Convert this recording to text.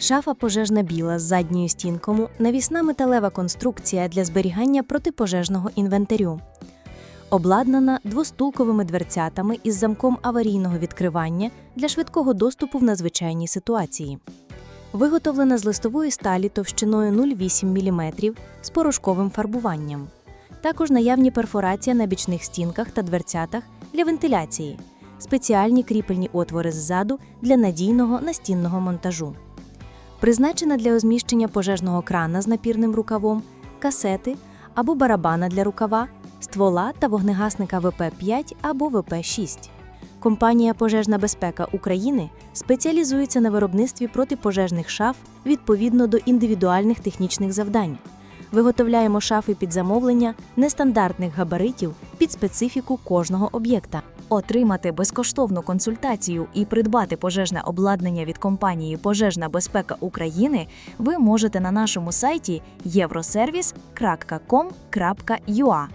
Шафа пожежна біла з задньою стінкою, навісна металева конструкція для зберігання протипожежного інвентарю. Обладнана двостулковими дверцятами із замком аварійного відкривання для швидкого доступу в надзвичайній ситуації. Виготовлена з листової сталі товщиною 0,8 мм з порошковим фарбуванням. Також наявні перфорація на бічних стінках та дверцятах для вентиляції, спеціальні кріпельні отвори ззаду для надійного настінного монтажу. Призначена для розміщення пожежного крана з напірним рукавом, касети або барабана для рукава, ствола та вогнегасника ВП-5 або ВП-6. Компанія Пожежна безпека України спеціалізується на виробництві протипожежних шаф відповідно до індивідуальних технічних завдань. Виготовляємо шафи під замовлення нестандартних габаритів під специфіку кожного об'єкта. Отримати безкоштовну консультацію і придбати пожежне обладнання від компанії Пожежна безпека України ви можете на нашому сайті євросервіс.com.ua.